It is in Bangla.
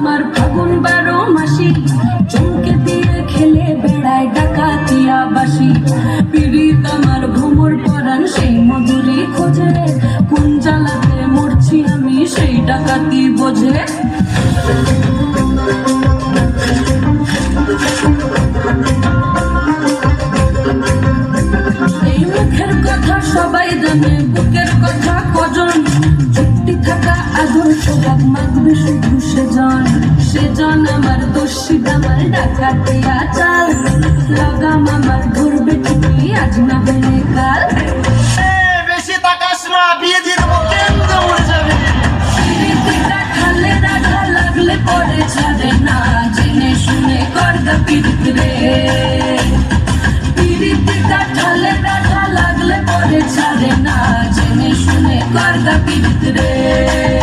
আমার ফাগুন বারো মাসি। চমকে দিয়ে খেলে বেড়ায় ডাকাতিয়া বাসি। পীড়িত আমার ভ্রমর পরাণ, সেই মজুরি খোঁজে। কোন জ্বালাতে মরছি আমি, সেই ডাকাতি বোঝে। এই মুখের কথা সবাই জানে, বুকের কথা কজন। সোহাগ মাখবে শুধু সেজন সেজন আমার দোষিত আমার ডাকাতিয়া চাল লাগাম আমার ধরবে ঠিকই আজ না হলে কাল। বেশি তাকাস না পরে ছাড়ে না। জেনে শুনে করদা পিড়িত রে। পিড়িত কাঠালে ডাঠা লাগলে পরে ছাড়ে না। জেনে শুনে করদা পিড়িত রে।